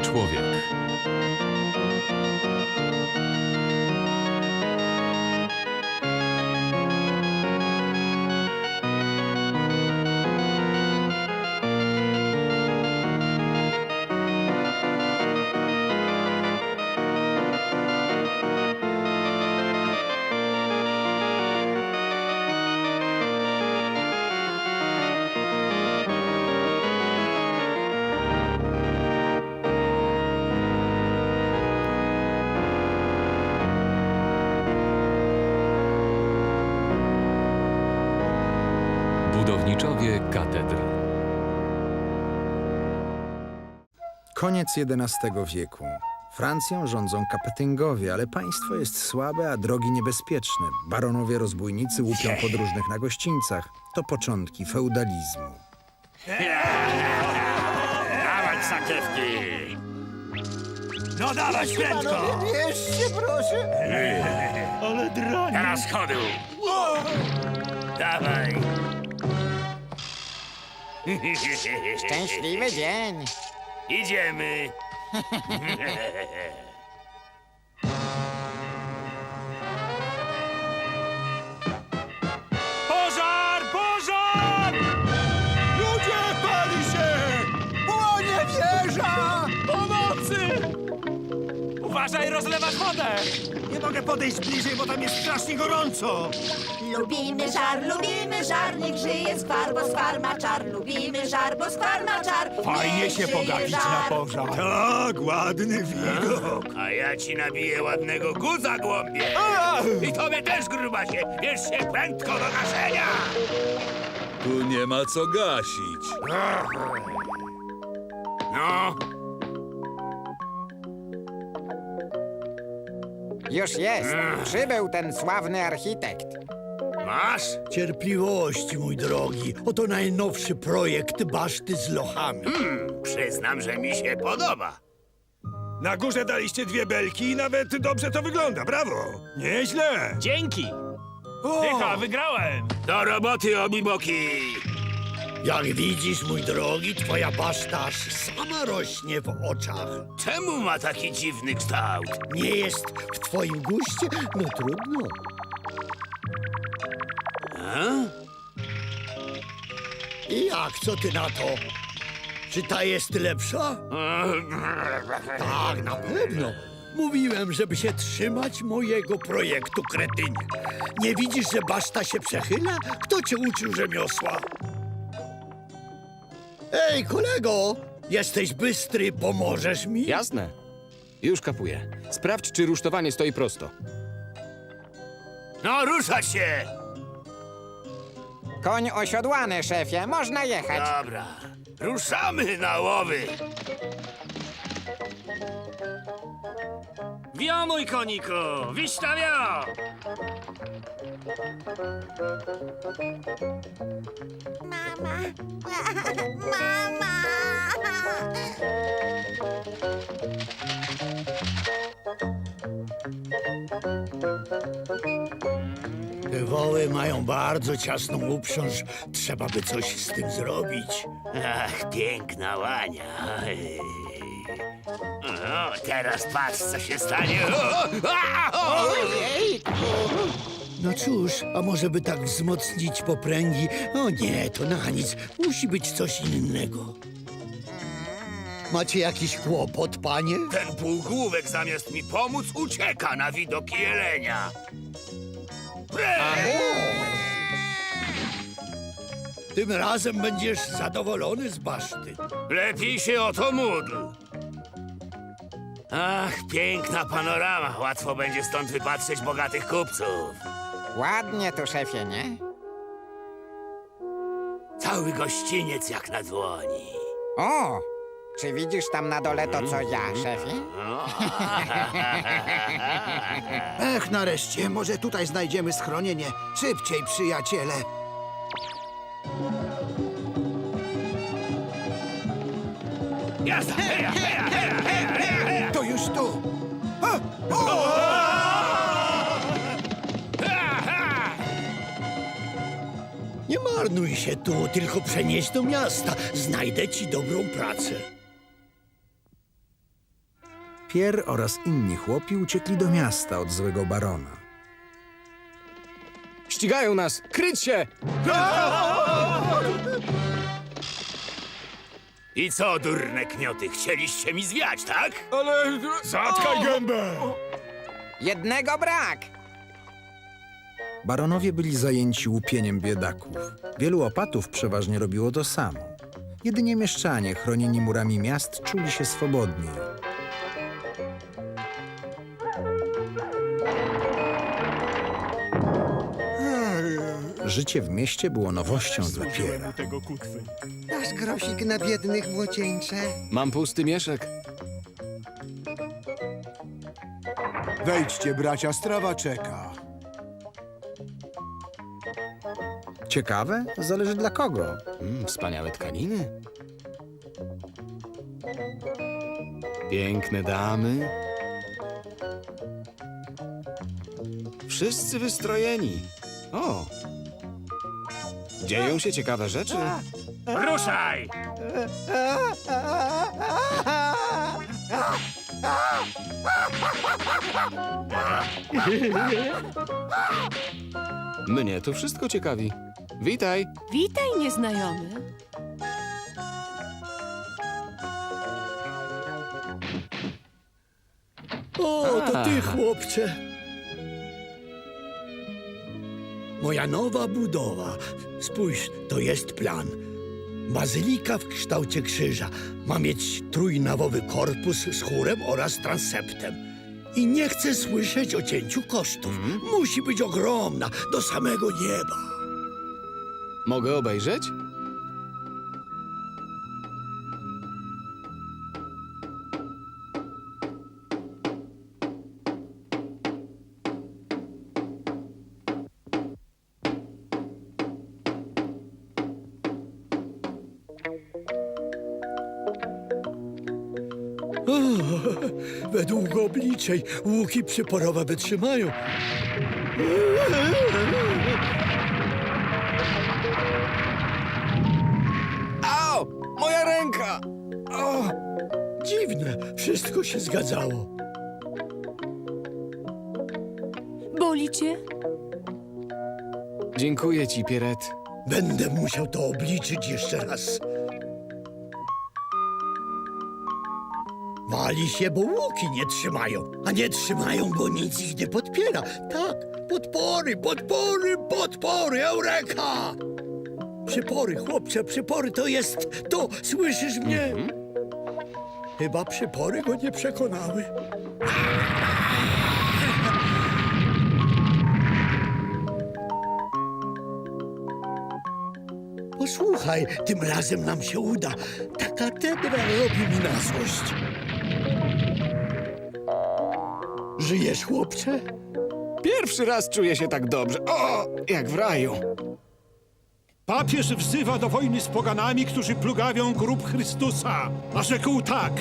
człowiek. Katedr. Koniec XI wieku. Francją rządzą kapetyngowie, ale państwo jest słabe, a drogi niebezpieczne. Baronowie rozbójnicy łupią podróżnych na gościńcach. To początki feudalizmu. Dawać sakiewki! No dawać prędko! Bierzcie, proszę. Ale dronie! Teraz chodu! Dawaj! Szczęśliwy dzień. Idziemy! Pożar! Pożar! Ludzie, pali się! Płonie wieża! Pomocy! Uważaj, rozlewasz wodę! Nie mogę podejść bliżej, bo tam jest strasznie gorąco. Lubimy żar, lubimy żar, niech żyje skwar, bo skwar ma czar. Lubimy żar, bo skwar ma czar. Fajnie niech się żyje żar. na pożar. Tak, ładny widok. A ja ci nabiję ładnego guza, głąbie! I tobie też, grubasie! Bierz się prędko do gaszenia! Tu nie ma co gasić. No, Już jest. Przybył ten sławny architekt. masz? Cierpliwości, mój drogi. Oto najnowszy projekt baszty z lochami. Przyznam, że mi się podoba. Na górze daliście dwie belki i nawet dobrze to wygląda. Brawo. Nieźle. Dzięki! O, Tycha, wygrałem! Do roboty, obiboki! Jak widzisz, mój drogi, twoja baszta aż sama rośnie w oczach. Czemu ma taki dziwny kształt? Nie jest w twoim guście? No trudno. I jak, co ty na to? Czy ta jest lepsza? Tak, na pewno. Mówiłem, żeby się trzymać mojego projektu, kretynie. Nie widzisz, że baszta się przechyla? Kto cię uczył rzemiosła? Ej, kolego! Jesteś bystry, pomożesz mi? Jasne. Już kapuję. Sprawdź, czy rusztowanie stoi prosto. No, ruszać się! Koń osiodłany, szefie. Można jechać. Dobra, ruszamy na łowy! Wio, mój koniku! Wiśna wio! Mama, mama. Te woły mają bardzo ciasną uprząż. Trzeba by coś z tym zrobić. Ach, piękna łania. O, teraz patrz, co się stanie. O, a, o, No cóż, a może by tak wzmocnić popręgi? O nie, to na nic. Musi być coś innego. Macie jakiś kłopot, panie? Ten półgłówek zamiast mi pomóc ucieka na widok jelenia. Precz! Tym razem będziesz zadowolony z baszty. Lepiej się o to módl. Ach, piękna panorama. Łatwo będzie stąd wypatrzeć bogatych kupców. Ładnie tu, szefie, nie? Cały gościniec jak na dłoni. O! Czy widzisz tam na dole to, co ja, szefie? Ech, nareszcie, może tutaj znajdziemy schronienie. Szybciej, przyjaciele. Jazda! Heja, heja, heja, heja, heja, heja! To już tu. Ha, ha! Marnuj się tu, tylko przenieś do miasta. Znajdę ci dobrą pracę. Pierre oraz inni chłopi uciekli do miasta od złego barona. Ścigają nas! Kryć się! I co, durne knioty, chcieliście mi zwiać, tak? Ale... Zatkaj gębę! Jednego brak! Baronowie byli zajęci łupieniem biedaków. Wielu opatów przeważnie robiło to samo. Jedynie mieszczanie chronieni murami miast czuli się swobodniej. Życie w mieście było nowością dla Piera. Dasz grosik na biednych młodzieńcze? Mam pusty mieszek. Wejdźcie, bracia, strawa czeka. Ciekawe? Zależy dla kogo. Mm, wspaniałe tkaniny. Piękne damy. Wszyscy wystrojeni. O! Dzieją się ciekawe rzeczy. Ruszaj! Mnie to wszystko ciekawi. Witaj. Witaj, nieznajomy. O, to ty, chłopcze. Moja nowa budowa. Spójrz, to jest plan. Bazylika w kształcie krzyża ma mieć trójnawowy korpus z chórem oraz transeptem. I nie chcę słyszeć o cięciu kosztów. Musi być ogromna, do samego nieba. Mogę obejrzeć? Według obliczeń łuki przyporowe wytrzymają. wszystko się zgadzało. Boli cię? Dziękuję ci, Pieret. Będę musiał to obliczyć jeszcze raz. Wali się, bo łuki nie trzymają, a nie trzymają, bo nic ich nie podpiera. Tak, podpory, podpory, podpory, eureka! Przypory, chłopcze, przypory to jest to, słyszysz mnie? Chyba przypory go nie przekonały. Posłuchaj, tym razem nam się uda. Ta katedra robi mi na złość. Żyjesz, chłopcze? Pierwszy raz czuję się tak dobrze. O! Jak w raju. Papież wzywa do wojny z poganami, którzy plugawią grób Chrystusa. A rzekł tak.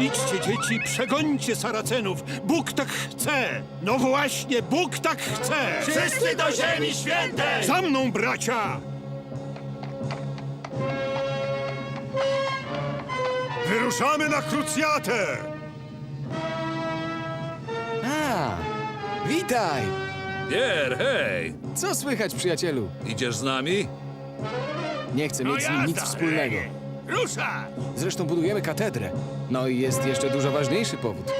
Idźcie, dzieci, przegońcie Saracenów. Bóg tak chce. No właśnie, Bóg tak chce. Wszyscy do ziemi świętej! Za mną, bracia! Wyruszamy na krucjatę! A! Witaj! Pier, hej! Co słychać, przyjacielu? Idziesz z nami? Nie chcę mieć z nim nic wspólnego. Ruszaj! Zresztą budujemy katedrę. No i jest jeszcze dużo ważniejszy powód.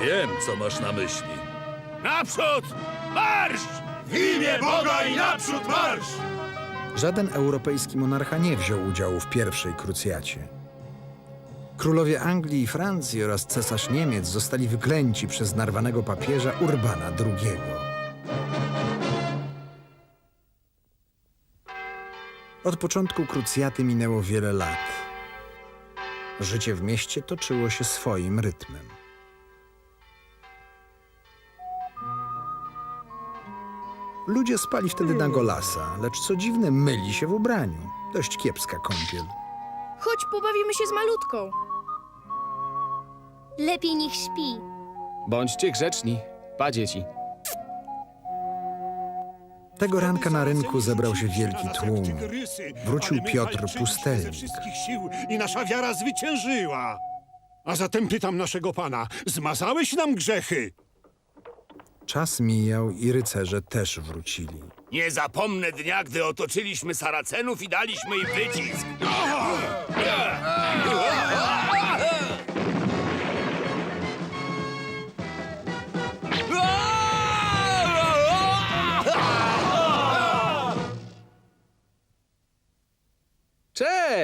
Wiem, co masz na myśli. Naprzód! Marsz! W imię Boga i naprzód marsz! Żaden europejski monarcha nie wziął udziału w pierwszej krucjacie. Królowie Anglii i Francji oraz cesarz Niemiec zostali wyklęci przez narwanego papieża Urbana II. Od początku krucjaty minęło wiele lat. Życie w mieście toczyło się swoim rytmem. Ludzie spali wtedy na golasa, lecz co dziwne, myli się w ubraniu. Dość kiepska kąpiel. Chodź, pobawimy się z malutką. Lepiej niech śpi. Bądźcie grzeczni. Pa, dzieci. Tego ranka na rynku zebrał się wielki tłum. Wrócił Piotr Pustelnik. ze wszystkich sił i nasza wiara zwyciężyła. A zatem pytam naszego pana, zmazałeś nam grzechy? Czas mijał i rycerze też wrócili. Nie zapomnę dnia, gdy otoczyliśmy Saracenów i daliśmy im wycisk.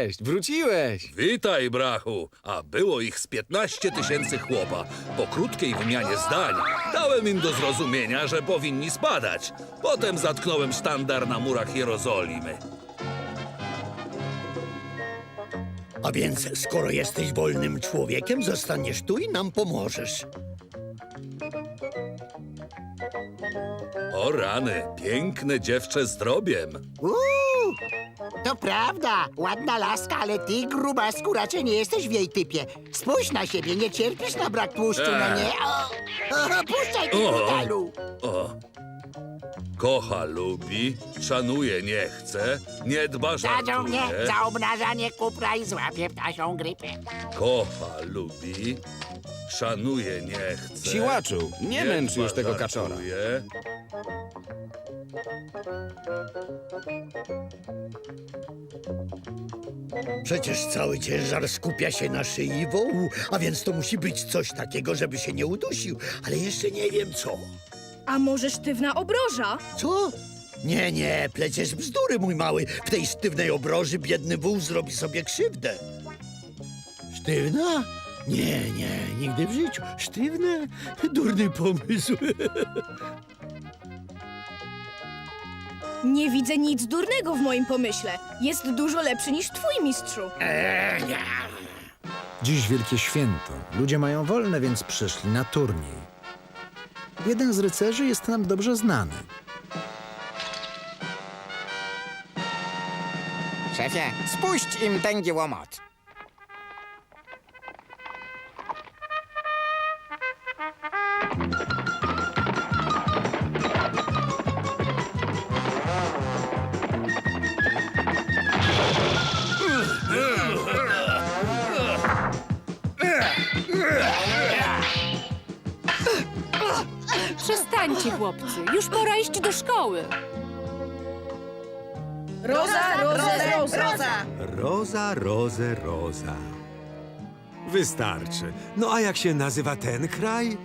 Cześć, wróciłeś! Witaj, brachu. A było ich z 15 tysięcy chłopa. Po krótkiej wymianie zdań dałem im do zrozumienia, że powinni spadać. Potem zatknąłem sztandar na murach Jerozolimy. A więc, skoro jesteś wolnym człowiekiem, zostaniesz tu i nam pomożesz. O rany, piękne dziewczę zdrobiem. Uuu, to prawda. Ładna laska, ale ty, grubasku, raczej nie jesteś w jej typie. Spójrz na siebie, nie cierpisz na brak tłuszczu, no nie? O, o, puszczaj ty, O. brutalu. O. Kocha, lubi, szanuje, nie chce, nie dba, Dadzą mnie żartuje. za obnażanie kupra i złapie ptasią grypę. Kocha, lubi, szanuje, nie chce. Siłaczu, nie męcz dba, już tego kaczora. żartuje. Przecież cały ciężar skupia się na szyi wołu, a więc to musi być coś takiego, żeby się nie udusił. Ale jeszcze nie wiem co. A może sztywna obroża? Co? Nie, nie, pleciesz bzdury, mój mały. W tej sztywnej obroży biedny wół zrobi sobie krzywdę. Sztywna? Nie, nie, nigdy w życiu. Sztywne? Durny pomysł. Nie widzę nic durnego w moim pomyśle. Jest dużo lepszy niż twój mistrzu. Dziś wielkie święto. Ludzie mają wolne, więc przyszli na turniej. Jeden z rycerzy jest nam dobrze znany. Szefie, spuść im tęgi łomot. Przestańcie, chłopcy. Już pora iść do szkoły. Roza, roza, roza. Roza, roze, roza. Wystarczy. No a jak się nazywa ten kraj?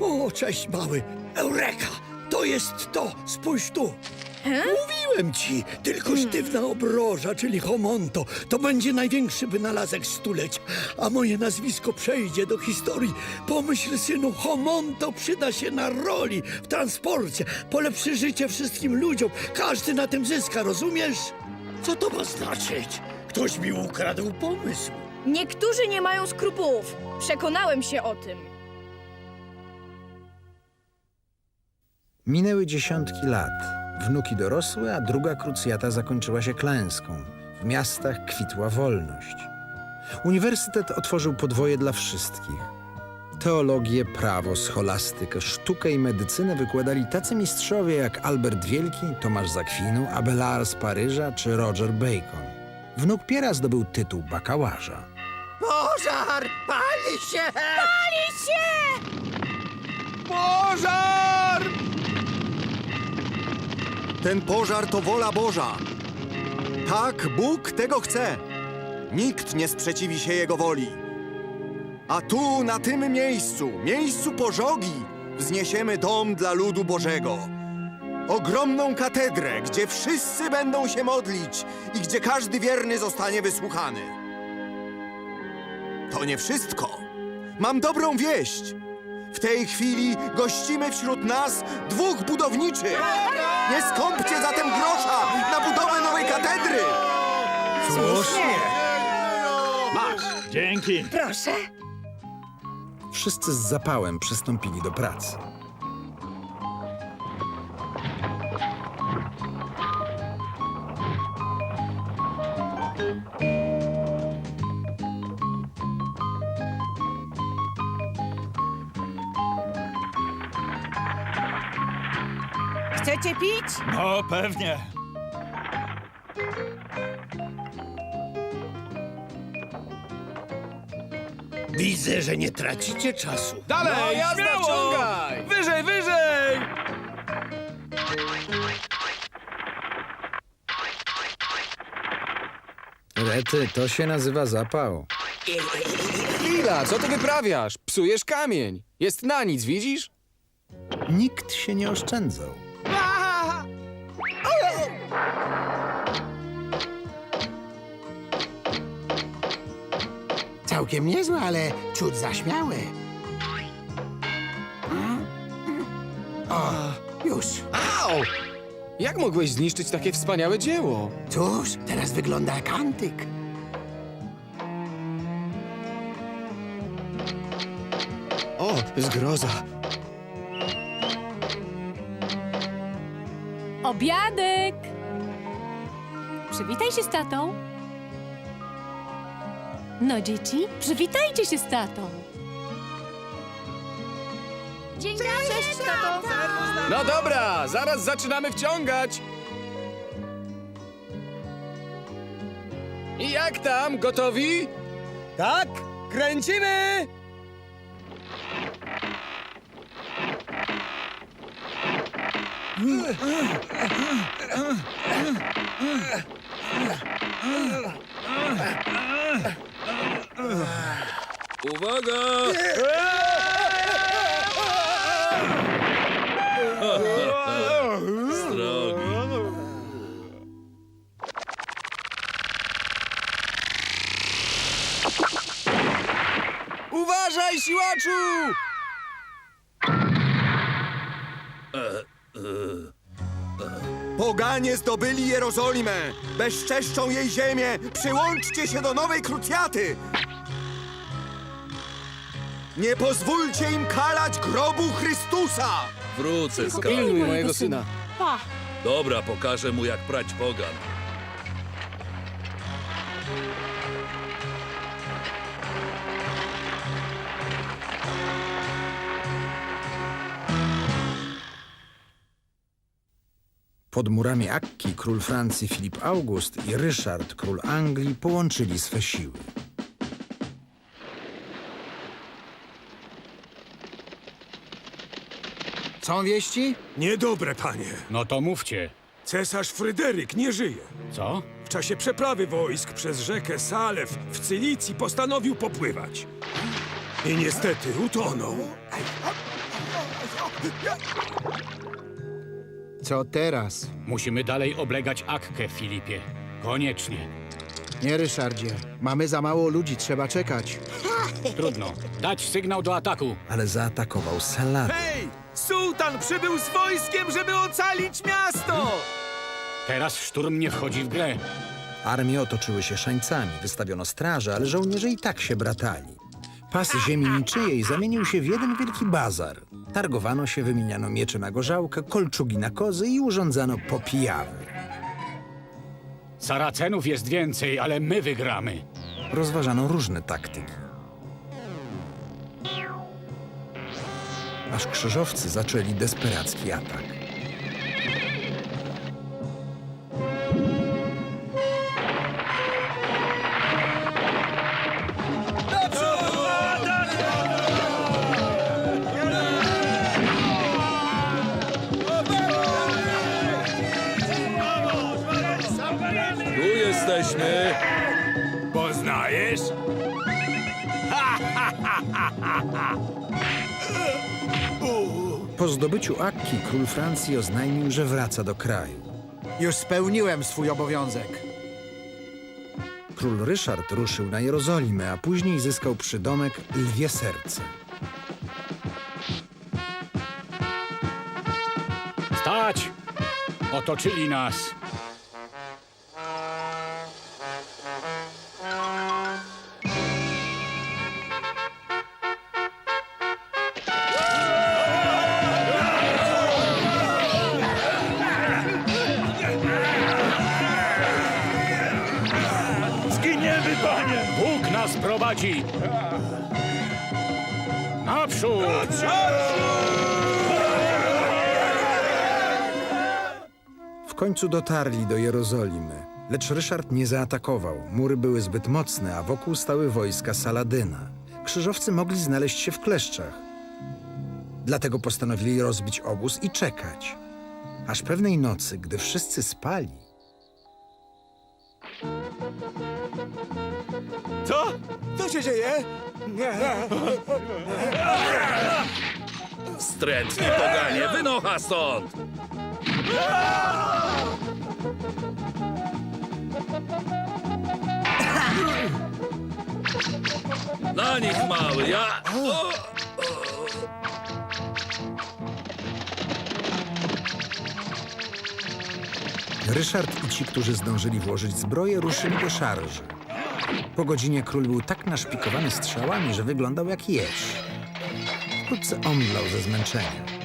O, cześć mały. Eureka! To jest to! Spójrz tu! Mówiłem ci, tylko sztywna obroża, czyli homonto, to będzie największy wynalazek stulecia, a moje nazwisko przejdzie do historii. Pomyśl, synu, homonto przyda się na roli, w transporcie, polepszy życie wszystkim ludziom. Każdy na tym zyska, rozumiesz? Co to ma znaczyć? Ktoś mi ukradł pomysł. Niektórzy nie mają skrupułów. Przekonałem się o tym. Minęły dziesiątki lat. Wnuki dorosły, a druga krucjata zakończyła się klęską. W miastach kwitła wolność. Uniwersytet otworzył podwoje dla wszystkich. Teologię, prawo, scholastykę, sztukę i medycynę wykładali tacy mistrzowie jak Albert Wielki, Tomasz z Akwinu, Abelard z Paryża czy Roger Bacon. Wnuk Piera zdobył tytuł bakałaża. Pożar! Pali się! Pożar! Ten pożar to wola Boża. Tak, Bóg tego chce. Nikt nie sprzeciwi się Jego woli. A tu, na tym miejscu, miejscu pożogi, wzniesiemy dom dla ludu Bożego. Ogromną katedrę, gdzie wszyscy będą się modlić i gdzie każdy wierny zostanie wysłuchany. To nie wszystko. Mam dobrą wieść. W tej chwili gościmy wśród nas dwóch budowniczych. Nie skąpcie zatem grosza na budowę nowej katedry. Dzięki. Proszę. Wszyscy z zapałem przystąpili do pracy. pić? No, pewnie. Widzę, że nie tracicie czasu. Dalej, no, jazda, śmiało! Wyżej, wyżej! Rety, to się nazywa zapał. Chwila, co ty wyprawiasz? Psujesz kamień. Jest na nic, widzisz? Nikt się nie oszczędzał. Całkiem niezłe, ale ciut zaśmiałe. O, już. Au! Jak mogłeś zniszczyć takie wspaniałe dzieło? Cóż, teraz wygląda jak antyk. O, zgroza. Obiadek! Przywitaj się z tatą. No, dzieci, przywitajcie się z tatą. Dzień dobry, Cześć, tato. No dobra, zaraz zaczynamy wciągać. I jak tam, gotowi? Tak, kręcimy! Uwaga! Uważaj, siłaczu! Poganie zdobyli Jerozolimę! Bezczeszczą jej ziemię! Przyłączcie się do nowej krucjaty! Nie pozwólcie im kalać grobu Chrystusa! Wrócę z Pilnuj mojego syna. Pa! Dobra, pokażę mu jak prać pogan. Pod murami Akki król Francji Filip August i Ryszard, król Anglii, połączyli swe siły. Są wieści? Niedobre, panie. No to mówcie. Cesarz Fryderyk nie żyje. Co? W czasie przeprawy wojsk przez rzekę Salew w Cylicji postanowił popływać. I niestety utonął. Co teraz? Musimy dalej oblegać Akkę, Filipie. Koniecznie. Nie, Ryszardzie. Mamy za mało ludzi, trzeba czekać. Trudno. Dać sygnał do ataku. Ale zaatakował Saladyn. Hej! Sułtan przybył z wojskiem, żeby ocalić miasto! Teraz szturm nie wchodzi w grę. Armie otoczyły się szańcami, wystawiono straże, ale żołnierze i tak się bratali. Pas ziemi niczyjej zamienił się w jeden wielki bazar. Targowano się, wymieniano miecze na gorzałkę, kolczugi na kozy i urządzano popijawy. Saracenów jest więcej, ale my wygramy. Rozważano różne taktyki. Aż krzyżowcy zaczęli desperacki atak. Po zdobyciu Akki król Francji oznajmił, że wraca do kraju. Już spełniłem swój obowiązek. Król Ryszard ruszył na Jerozolimę, a później zyskał przydomek Lwie Serce. Stać! Otoczyli nas. Prowadzi. Naprzód! W końcu dotarli do Jerozolimy, lecz Ryszard nie zaatakował. Mury były zbyt mocne, a wokół stały wojska Saladyna. krzyżowcy mogli znaleźć się w kleszczach. Dlatego postanowili rozbić obóz i czekać. Aż pewnej nocy, gdy wszyscy spali, się dzieje? Wstrętni poganie, wynocha stąd! Na nich mały, ja... O! Ryszard i ci, którzy zdążyli włożyć zbroję, ruszyli do szarży. Po godzinie król był tak naszpikowany strzałami, że wyglądał jak jeż. Wkrótce omdlał ze zmęczenia.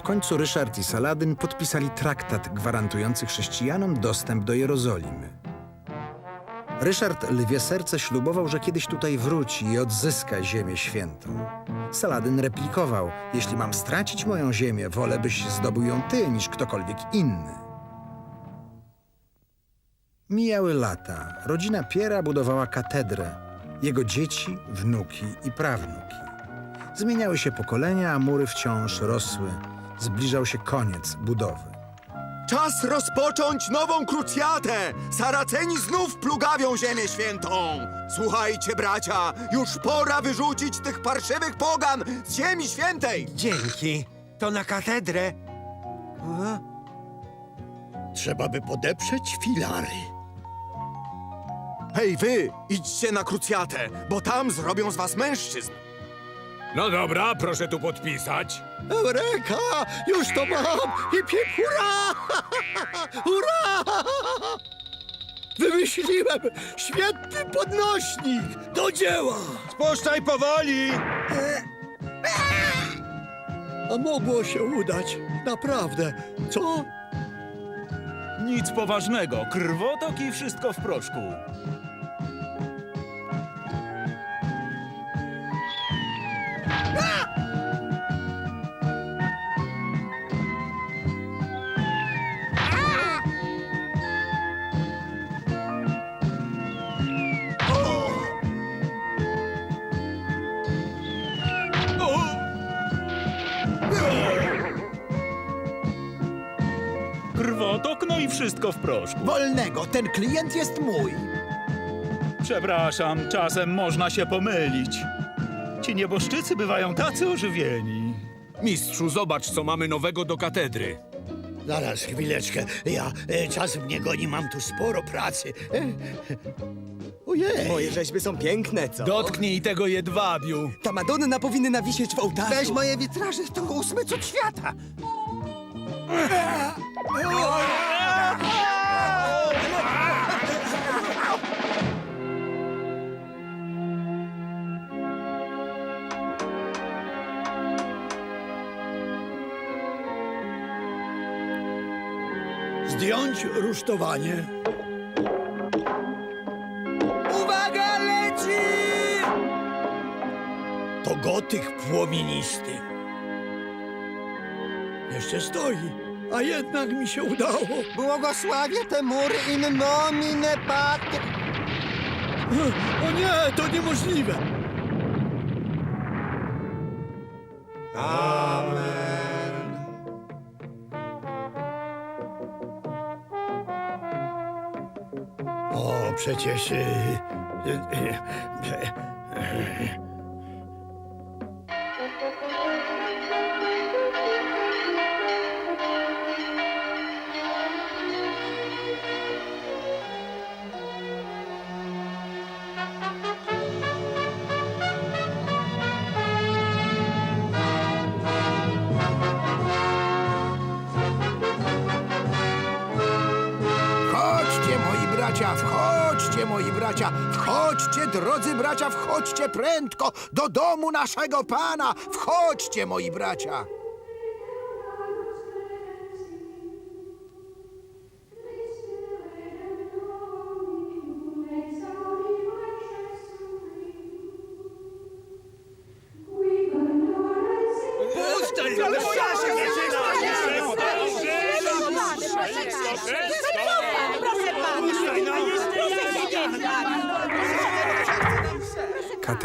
W końcu Ryszard i Saladyn podpisali traktat gwarantujący chrześcijanom dostęp do Jerozolimy. Ryszard lwie serce ślubował, że kiedyś tutaj wróci i odzyska Ziemię Świętą. Saladyn replikował: Jeśli mam stracić moją ziemię, wolę byś zdobył ją ty niż ktokolwiek inny. Mijały lata. Rodzina Piera budowała katedrę. Jego dzieci, wnuki i prawnuki. Zmieniały się pokolenia, a mury wciąż rosły. Zbliżał się koniec budowy. Czas rozpocząć nową krucjatę! Saraceni znów plugawią ziemię świętą! Słuchajcie, bracia, już pora wyrzucić tych parszywych pogan z ziemi świętej! Dzięki. To na katedrę. Trzeba by podeprzeć filary. Hej, wy, idźcie na krucjatę, bo tam zrobią z was mężczyzn! No dobra, proszę tu podpisać. Eureka! Już to mam! I piep, hurra! hurra! Wymyśliłem świetny podnośnik! Do dzieła! Spuszczaj powoli! A mogło się udać. Naprawdę. Co? Nic poważnego, krwotok i wszystko w proszku. Wszystko w proszku. Wolnego, ten klient jest mój. Przepraszam, czasem można się pomylić. Ci nieboszczycy bywają tacy ożywieni. Mistrzu, zobacz, co mamy nowego do katedry. Zaraz, chwileczkę. Ja e, czas mnie goni, mam tu sporo pracy. E, ojej. Moje rzeźby są piękne, co? Dotknij tego jedwabiu. Ta Madonna powinna wisieć w ołtarzu. Weź moje witraże, to ósmy cud świata. Zdjąć rusztowanie. Uwaga, leci! To gotyk płomienisty. Jeszcze stoi, a jednak mi się udało. Błogosławię te mury in nomine patr... O nie, to niemożliwe. 这就是呃呃呃 drodzy bracia, wchodźcie prędko do domu naszego Pana. Wchodźcie, moi bracia.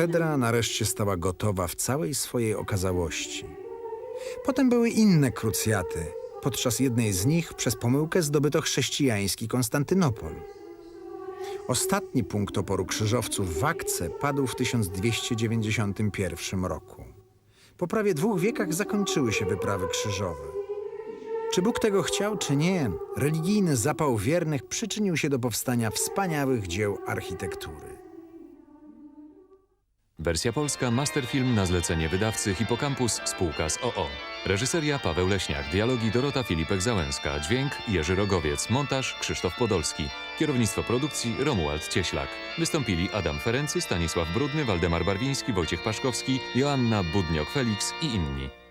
Katedra nareszcie stała gotowa w całej swojej okazałości. Potem były inne krucjaty. Podczas jednej z nich przez pomyłkę zdobyto chrześcijański Konstantynopol. Ostatni punkt oporu krzyżowców w Akce padł w 1291 roku. Po prawie dwóch wiekach zakończyły się wyprawy krzyżowe. Czy Bóg tego chciał, czy nie, religijny zapał wiernych przyczynił się do powstania wspaniałych dzieł architektury. Wersja polska Masterfilm na zlecenie wydawcy Hipocampus spółka z OO. Reżyseria Paweł Leśniak, dialogi Dorota Filipek-Załęska, dźwięk Jerzy Rogowiec, montaż Krzysztof Podolski, kierownictwo produkcji Romuald Cieślak. Wystąpili Adam Ferency, Stanisław Brudny, Waldemar Barwiński, Wojciech Paszkowski, Joanna Budniok-Felix i inni.